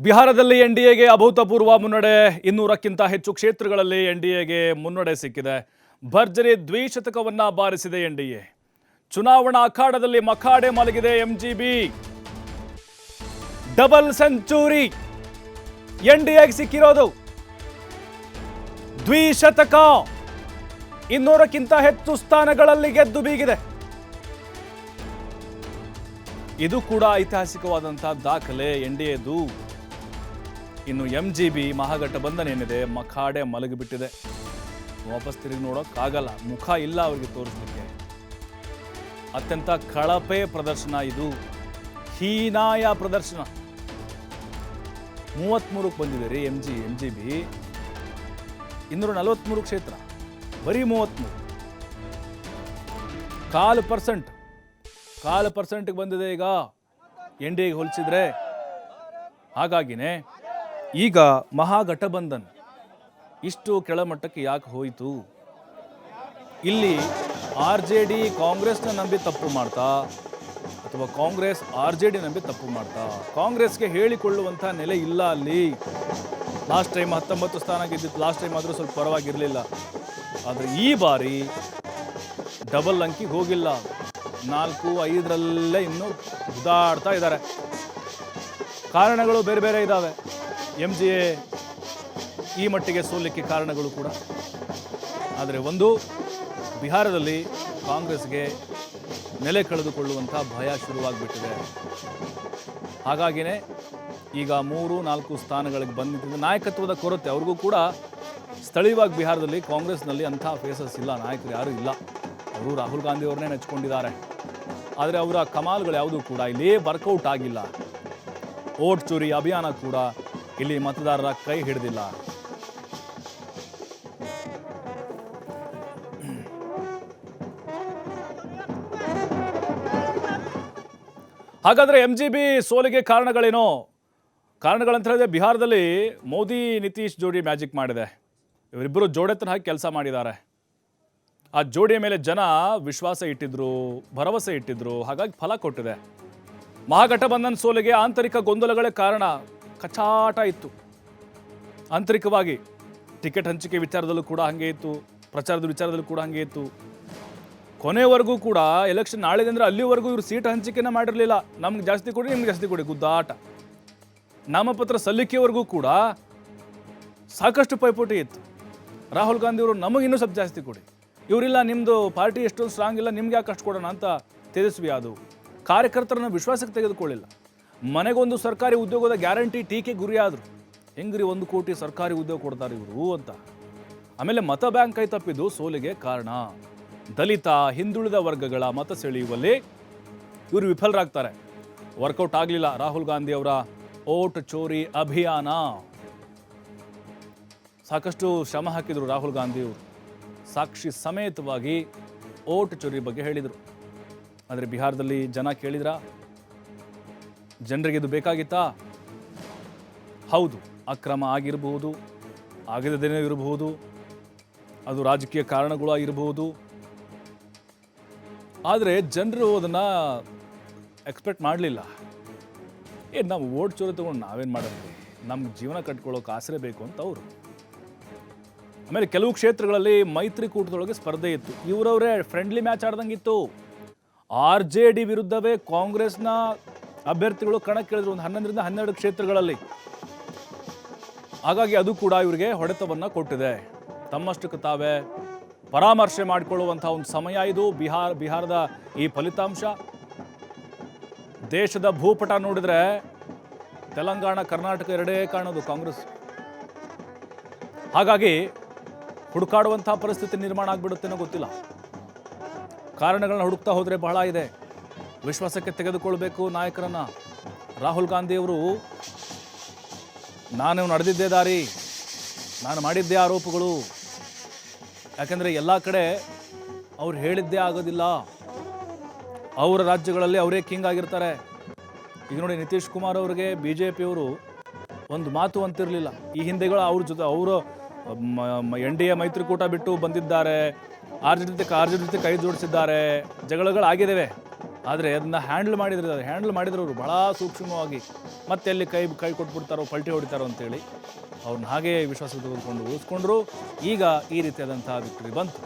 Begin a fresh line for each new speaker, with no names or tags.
ಬಿಹಾರದಲ್ಲಿ N D ಎಗೆ ಅಭೂತಪೂರ್ವ ಮುನ್ನಡೆ. ಇನ್ನೂರಕ್ಕಿಂತ ಹೆಚ್ಚು ಕ್ಷೇತ್ರಗಳಲ್ಲಿ ಎನ್ ಡಿ ಎಗೆ ಮುನ್ನಡೆ ಸಿಕ್ಕಿದೆ. ಭರ್ಜರಿ ದ್ವಿಶತಕವನ್ನ ಬಾರಿಸಿದೆ ಎನ್ ಡಿ ಎ. ಚುನಾವಣಾ ಅಖಾಡದಲ್ಲಿ ಮಖಾಡೆ ಮಲಗಿದೆ ಎಂಜಿಬಿ ಡಬಲ್ ಸೆಂಚುರಿ ಎಗೆ ಸಿಕ್ಕಿರೋದು. ದ್ವಿಶತಕ. ಇನ್ನೂರಕ್ಕಿಂತ ಹೆಚ್ಚು ಸ್ಥಾನಗಳಲ್ಲಿ ಗೆದ್ದು ಬೀಗಿದೆ. ಇದು ಕೂಡ ಐತಿಹಾಸಿಕವಾದಂತಹ ದಾಖಲೆ ಎನ್ ಡಿ ಎದು. ಇನ್ನು ಎಂ ಜಿ ಬಿ ಮಹಾಗಠಬಂಧನ ಏನಿದೆ ಮಖಾಡೆ ಮಲಗಿಬಿಟ್ಟಿದೆ. ವಾಪಸ್ ತಿರುಗಿ ನೋಡೋಕ್ಕಾಗಲ್ಲ. ಮುಖ ಇಲ್ಲ ಅವರಿಗೆ ತೋರಿಸ್ಲಿಕ್ಕೆ. ಅತ್ಯಂತ ಕಳಪೆ ಪ್ರದರ್ಶನ ಇದು. ಹೀನಾಯ ಪ್ರದರ್ಶನ. ಮೂವತ್ತ್ಮೂರಕ್ಕೆ ಬಂದಿದೆ ರೀ M G M G B ಇನ್ನೂರ ನಲವತ್ತ್ಮೂರು ಕ್ಷೇತ್ರ. ಬರೀ ಮೂವತ್ತ್ಮೂರು ಕಾಲು ಪರ್ಸೆಂಟ್. ಕಾಲು ಪರ್ಸೆಂಟ್ಗೆ ಬಂದಿದೆ ಈಗ. ಎನ್ ಡಿ ಎಗೆ ಹೋಲಿಸಿದ್ರೆ. ಹಾಗಾಗಿನೇ ಈಗ ಮಹಾಗಠಬಂಧನ್ ಇಷ್ಟು ಕೆಳಮಟ್ಟಕ್ಕೆ ಯಾಕೆ ಹೋಯಿತು? ಇಲ್ಲಿ ಆರ್ ಜೆ ಡಿ ಕಾಂಗ್ರೆಸ್ನ ನಂಬಿ ತಪ್ಪು ಮಾಡ್ತಾ, ಅಥವಾ ಕಾಂಗ್ರೆಸ್ ಆರ್ ಜೆ ಡಿ ನಂಬಿ ತಪ್ಪು ಮಾಡ್ತಾ? ಕಾಂಗ್ರೆಸ್ಗೆ ಹೇಳಿಕೊಳ್ಳುವಂಥ ನೆಲೆ ಇಲ್ಲ ಅಲ್ಲಿ. ಲಾಸ್ಟ್ ಟೈಮ್ ಹತ್ತೊಂಬತ್ತು ಸ್ಥಾನ ಗೆದ್ದಿತ್ತು, ಲಾಸ್ಟ್ ಟೈಮ್ ಆದರೂ ಸ್ವಲ್ಪ ಪರವಾಗಿರಲಿಲ್ಲ. ಆದರೆ ಈ ಬಾರಿ ಡಬಲ್ ಅಂಕಿಗೆ ಹೋಗಿಲ್ಲ. ನಾಲ್ಕು, ಐದರಲ್ಲೇ ಇನ್ನೂ ಉದಾಡ್ತಾ ಇದ್ದಾರೆ. ಕಾರಣಗಳು ಬೇರೆ ಬೇರೆ ಇದ್ದಾವೆ ಎಂ ಜಿ ಎ ಈ ಮಟ್ಟಿಗೆ ಸೋಲಿಕ್ಕೆ ಕಾರಣಗಳು ಕೂಡ. ಆದರೆ ಒಂದು, ಬಿಹಾರದಲ್ಲಿ ಕಾಂಗ್ರೆಸ್ಗೆ ನೆಲೆ ಕಳೆದುಕೊಳ್ಳುವಂಥ ಭಯ ಶುರುವಾಗ್ಬಿಟ್ಟಿದೆ. ಹಾಗಾಗಿಯೇ ಈಗ ಮೂರು, ನಾಲ್ಕು ಸ್ಥಾನಗಳಿಗೆ ಬಂದಿದ್ದ ನಾಯಕತ್ವದ ಕೊರತೆ. ಅವ್ರಿಗೂ ಕೂಡ ಸ್ಥಳೀಯವಾಗಿ ಬಿಹಾರದಲ್ಲಿ ಕಾಂಗ್ರೆಸ್ನಲ್ಲಿ ಅಂಥ ಫೇಸಸ್ ಇಲ್ಲ, ನಾಯಕರು ಯಾರೂ ಇಲ್ಲ. ಅವರು ರಾಹುಲ್ ಗಾಂಧಿ ಅವ್ರನ್ನೇ ನೆಚ್ಕೊಂಡಿದ್ದಾರೆ. ಆದರೆ ಅವರ ಕಮಾಲ್ಗಳು ಯಾವುದೂ ಕೂಡ, ಇಲ್ಲಿ ವರ್ಕೌಟ್ ಆಗಿಲ್ಲ. ಓಟ್ ಚೋರಿ, ಅಭಿಯಾನ ಕೂಡ ಇಲ್ಲಿ ಮತದಾರರ ಕೈ ಹಿಡಿದಿಲ್ಲ. ಹಾಗಾದ್ರೆ ಎಂ ಜಿ ಬಿ ಸೋಲಿಗೆ ಕಾರಣಗಳೇನೋ? ಕಾರಣಗಳಂತ ಹೇಳಿದ್ರೆ ಬಿಹಾರದಲ್ಲಿ ಮೋದಿ, ನಿತೀಶ್ ಜೋಡಿ ಮ್ಯಾಜಿಕ್ ಮಾಡಿದೆ. ಇವರಿಬ್ಬರು ಜೋಡೆತನ ಹಾಕಿ ಕೆಲಸ ಮಾಡಿದ್ದಾರೆ. ಆ ಜೋಡಿಯ ಮೇಲೆ ಜನ ವಿಶ್ವಾಸ ಇಟ್ಟಿದ್ರು, ಭರವಸೆ ಇಟ್ಟಿದ್ರು, ಹಾಗಾಗಿ ಫಲ ಕೊಟ್ಟಿದೆ. ಮಹಾಗಠಬಂಧನ್ ಸೋಲಿಗೆ ಆಂತರಿಕ ಗೊಂದಲಗಳೇ ಕಾರಣ. ಕಚಾಟ ಇತ್ತು. ಆಂತರಿಕವಾಗಿ ಟಿಕೆಟ್ ಹಂಚಿಕೆ ವಿಚಾರದಲ್ಲೂ ಕೂಡ ಹಾಗೆ ಇತ್ತು, ಪ್ರಚಾರದ ವಿಚಾರದಲ್ಲೂ ಕೂಡ ಹಾಗೆ ಇತ್ತು. ಕೊನೆವರೆಗೂ ಕೂಡ ಎಲೆಕ್ಷನ್ ನಾಳೆ ಅಂದರೆ ಅಲ್ಲಿವರೆಗೂ ಇವರು ಸೀಟ್ ಹಂಚಿಕೆನ ಮಾಡಿರಲಿಲ್ಲ. ನಮ್ಗೆ ಜಾಸ್ತಿ ಕೊಡಿ, ನಿಮ್ಗೆ ಜಾಸ್ತಿ ಕೊಡಿ, ಗುದ್ದಾಟ. ನಾಮಪತ್ರ ಸಲ್ಲಿಕೆವರೆಗೂ ಕೂಡ ಸಾಕಷ್ಟು ಪೈಪೋಟಿ ಇತ್ತು. ರಾಹುಲ್ ಗಾಂಧಿ ಅವರು ನಮಗೆ ಇನ್ನೂ ಸ್ವಲ್ಪ ಜಾಸ್ತಿ ಕೊಡಿ. ಇವರಿಲ್ಲ ನಿಮ್ಮದು ಪಾರ್ಟಿ ಎಷ್ಟೊಂದು ಸ್ಟ್ರಾಂಗ್ ಇಲ್ಲ, ನಿಮ್ಗೆ ಯಾಕೆ ಅಷ್ಟು ಕೊಡೋಣ ಅಂತ ತೇಜಸ್ವಿ ಅದು ಕಾರ್ಯಕರ್ತರನ್ನು ವಿಶ್ವಾಸಕ್ಕೆ ತೆಗೆದುಕೊಳ್ಳಿಲ್ಲ. ಮನೆಗೊಂದು ಸರ್ಕಾರಿ ಉದ್ಯೋಗದ ಗ್ಯಾರಂಟಿ ಟೀಕೆ ಗುರಿಯಾದರು. ಹೆಂಗ್ರಿ ಒಂದು ಕೋಟಿ ಸರ್ಕಾರಿ ಉದ್ಯೋಗ ಕೊಡ್ತಾರೆ ಇವರು ಅಂತ. ಆಮೇಲೆ ಮತ ಬ್ಯಾಂಕ್ ಕೈ ತಪ್ಪಿದ್ದು ಸೋಲಿಗೆ ಕಾರಣ. ದಲಿತ, ಹಿಂದುಳಿದ ವರ್ಗಗಳ ಮತ ಸೆಳೆಯುವಲ್ಲಿ ಇವರು ವಿಫಲರಾಗ್ತಾರೆ. ವರ್ಕೌಟ್ ಆಗಲಿಲ್ಲ ರಾಹುಲ್ ಗಾಂಧಿ ಅವರ ಓಟ್ ಚೋರಿ ಅಭಿಯಾನ. ಸಾಕಷ್ಟು ಶ್ರಮ ಹಾಕಿದರು ರಾಹುಲ್ ಗಾಂಧಿಯವರು ಸಾಕ್ಷಿ ಸಮೇತವಾಗಿ ಓಟ್ ಚೋರಿ ಬಗ್ಗೆ ಹೇಳಿದರು. ಆದರೆ ಬಿಹಾರದಲ್ಲಿ ಜನ ಕೇಳಿದ್ರ? ಜನರಿಗೆ ಇದು ಬೇಕಾಗಿತ್ತಾ? ಹೌದು, ಅಕ್ರಮ ಆಗಿರಬಹುದು ಆಗದೇನೇ ಇರಬಹುದು, ಅದು ರಾಜಕೀಯ ಕಾರಣಗಳು ಆಗಿರಬಹುದು. ಆದರೆ ಜನರು ಅದನ್ನು ಎಕ್ಸ್ಪೆಕ್ಟ್ ಮಾಡಲಿಲ್ಲ. ಏ ನಾವು ಓಟ್ ಚೋರಿ ತೊಗೊಂಡು ನಾವೇನು ಮಾಡೋದು ನಮ್ಗೆ ಜೀವನ ಕಟ್ಕೊಳ್ಳೋಕೆ ಆಸರೆ ಬೇಕು ಅಂತ ಅವರು. ಆಮೇಲೆ ಕೆಲವು ಕ್ಷೇತ್ರಗಳಲ್ಲಿ ಮೈತ್ರಿಕೂಟದೊಳಗೆ ಸ್ಪರ್ಧೆ ಇತ್ತು. ಇವರವರೇ ಫ್ರೆಂಡ್ಲಿ ಮ್ಯಾಚ್ ಆಡ್ದಂಗಿತ್ತು. ಆರ್ ಜೆ ಡಿ ವಿರುದ್ಧವೇ ಕಾಂಗ್ರೆಸ್ನ ಅಭ್ಯರ್ಥಿಗಳು ಕಣಕ್ಕಿಳಿದ್ರು ಒಂದು ಹನ್ನೊಂದರಿಂದ ಹನ್ನೆರಡು ಕ್ಷೇತ್ರಗಳಲ್ಲಿ. ಹಾಗಾಗಿ ಅದು ಕೂಡ ಇವರಿಗೆ ಹೊಡೆತವನ್ನು ಕೊಟ್ಟಿದೆ. ತಮ್ಮಷ್ಟಕ್ಕೆ ತಾವೇ ಪರಾಮರ್ಶೆ ಮಾಡಿಕೊಳ್ಳುವಂಥ ಒಂದು ಸಮಯ ಇದು. ಬಿಹಾರ, ಬಿಹಾರದ ಈ ಫಲಿತಾಂಶ. ದೇಶದ ಭೂಪಟ ನೋಡಿದ್ರೆ ತೆಲಂಗಾಣ, ಕರ್ನಾಟಕ ಎರಡೇ ಕಾಣೋದು ಕಾಂಗ್ರೆಸ್. ಹಾಗಾಗಿ ಹುಡುಕಾಡುವಂಥ ಪರಿಸ್ಥಿತಿ ನಿರ್ಮಾಣ ಆಗ್ಬಿಡುತ್ತೇನೋ ಗೊತ್ತಿಲ್ಲ. ಕಾರಣಗಳನ್ನ ಹುಡುಕ್ತಾ ಹೋದರೆ ಬಹಳ ಇದೆ. ವಿಶ್ವಾಸಕ್ಕೆ ತೆಗೆದುಕೊಳ್ಬೇಕು ನಾಯಕರನ್ನು. ರಾಹುಲ್ ಗಾಂಧಿಯವರು, ನಾನು ನಡೆದಿದ್ದೇ ದಾರಿ, ನಾನು ಮಾಡಿದ್ದೇ ಆರೋಪಗಳು. ಯಾಕೆಂದರೆ ಎಲ್ಲ ಕಡೆ ಅವ್ರು ಹೇಳಿದ್ದೇ ಆಗೋದಿಲ್ಲ. ಅವರ ರಾಜ್ಯಗಳಲ್ಲಿ ಅವರೇ ಕಿಂಗ್ ಆಗಿರ್ತಾರೆ. ಈಗ ನೋಡಿ ನಿತೀಶ್ ಕುಮಾರ್ ಅವರಿಗೆ ಬಿ ಜೆ ಪಿಯವರು ಒಂದು ಮಾತು ಅಂತಿರಲಿಲ್ಲ. ಈ ಹಿಂದೆಗಳು ಅವ್ರ ಜೊತೆ ಅವರು ಎನ್ ಡಿ ಎ ಮೈತ್ರಿಕೂಟ ಬಿಟ್ಟು ಬಂದಿದ್ದಾರೆ. ಆರ್ ಜೆ ಜೊತೆ, ಆರ್ ಜೊತೆ ಕೈ ಜೋಡಿಸಿದ್ದಾರೆ. ಜಗಳಗಳು ಆಗಿದ್ದಾವೆ ಆದರೆ ಅದನ್ನ ಹ್ಯಾಂಡಲ್ ಮಾಡಿದ್ರೆ ಹ್ಯಾಂಡಲ್ ಮಾಡಿದ್ರವರು ಭಾಳ ಸೂಕ್ಷ್ಮವಾಗಿ ಮತ್ತೆ ಅಲ್ಲಿ ಕೈ ಕೈ ಕೊಟ್ಬಿಡ್ತಾರೋ, ಪಲ್ಟಿ ಹೊಡಿತಾರೋ ಅಂತೇಳಿ ಅವ್ರನ್ನ ಹಾಗೇ ವಿಶ್ವಾಸ ತೆಗೆದುಕೊಂಡು ಉಳಿಸ್ಕೊಂಡ್ರು ಈಗ ಈ ರೀತಿಯಾದಂತಹ ವಿಕ್ಟರಿ ಬಂತು.